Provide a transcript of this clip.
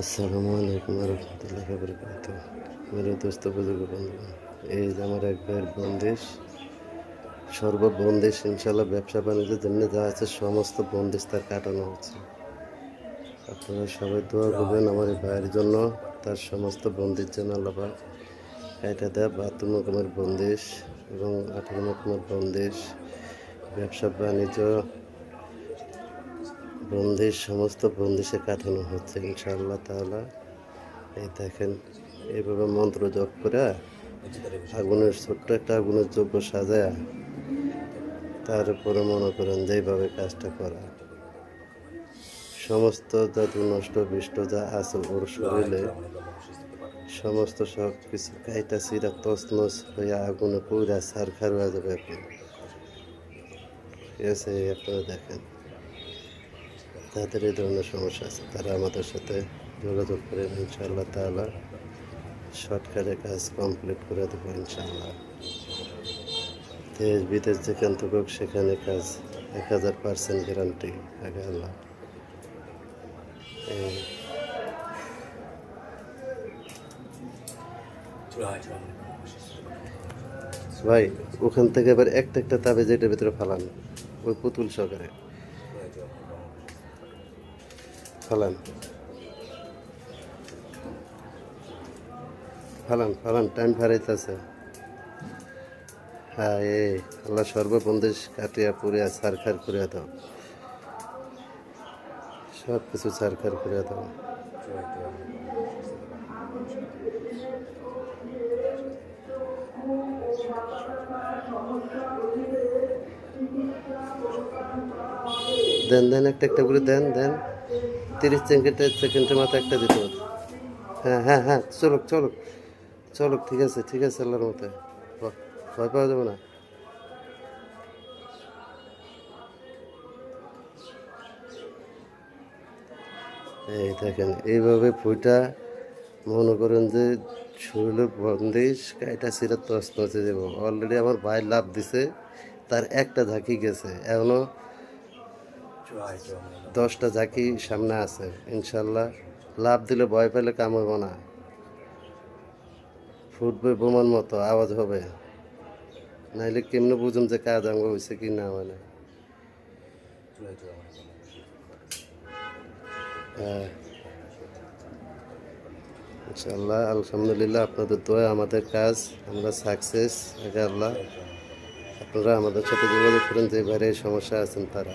আসসালামু আলাইকুম রহমতুল্লাহ বরকাত মেরে দোস্ত বুজুর্গ বন্ধু এই যে আমার এক ভাইয়ের বন্দিশ, সর্ববন্দিশ ইনশাল্লাহ ব্যবসা বাণিজ্যের জন্য যা আছে সমস্ত বন্দিশ তার কাটানো হচ্ছে। আপনারা সবাই দোয়া করবেন আমার এই ভাইয়ের জন্য, তার সমস্ত বন্দির জন্য আল্লাপাক এটা দেয়। বাহাত্তর রকমের বন্দিশ এবং আঠারো রকমের বন্দিশ, ব্যবসা বাণিজ্য বন্দিশ সমস্ত বন্দিশে কাটানো হচ্ছে ইনশাআল্লাহ তাআলা। এই দেখেন এইভাবে মন্ত্র জপ করে আগুনের ছোট্ট একটা আগুনের যোগ্য সাজায় তার উপরে মনে করেন যেইভাবে কাজটা করা। সমস্ত জাদু, নষ্ট, বিষ্ট, যা আছে ওর শরীরে, সমস্ত সব কিছু কাইটা সিরা তসনস হয়ে আগুনে পুরা সার খার হয়ে যাবে আপনি ঠিক আছে আপনারা দেখেন। যাদের এই ধরনের সমস্যা আছে। তারা আমাদের সাথে যোগাযোগ করেন ইনশাআল্লাহ তাআলা শর্টকাটে কাজ কমপ্লিট করে দেবো ইনশাআল্লাহ। দেশ, বিদেশ যেখান থেকে সেখানে কাজ এক হাজার পার্সেন্ট গ্যারান্টি আগে আল্লাহ। ভাই, ওখান থেকে এবার একটা একটা তাবে যেটার ভিতরে ফালান, ওই পুতুল সহকারে। ফালান। ফালান ফালান টাইম ফারাইতেছে হ্যাঁ এ, আল্লাহ সর্ববন্দেশ কাটিয়া পুরিয়া সারখার করিয়া দাও। সব কিছু সারখার করিয়া দাও। দেন দেন, একটা একটা করে দেন দেন। তিরিশ সেকেন্ডের সেকেন্ডের মাথায় একটা দিতে হবে। হ্যাঁ হ্যাঁ হ্যাঁ চলুক চলুক চলুক, ঠিক আছে ঠিক আছে, আল্লাহর মতে ভয় পাওয়া যাবে না। এই দেখেন, এইভাবে ফুইটা মনে করেন যে শরীরের বন্দিশ কাইটা সিরা দেব। অলরেডি আমার ভাই লাভ দিছে, তার একটা ঝাঁকি গেছে। এখনও দশটা ঝাঁকি সামনে আছে, ইনশাল্লাহ। লাভ দিলে ভয় পেলে কাম হইব না। ফুটবে বোমার মতো, আওয়াজ হবে। নাইলে কেমনে বুঝুম যে কাজ আঙ্গ হয়েছে কি না মানে হ্যাঁ। ইনশাল্লাহ, আলহামদুলিল্লাহ, আপনাদের দোয়া, আমাদের কাজ, আমরা সাকসেস আগে আল্লাহ আপনারা আমাদের সাথে যোগাযোগ করেন যে বাইরে সমস্যা আছেন তারা।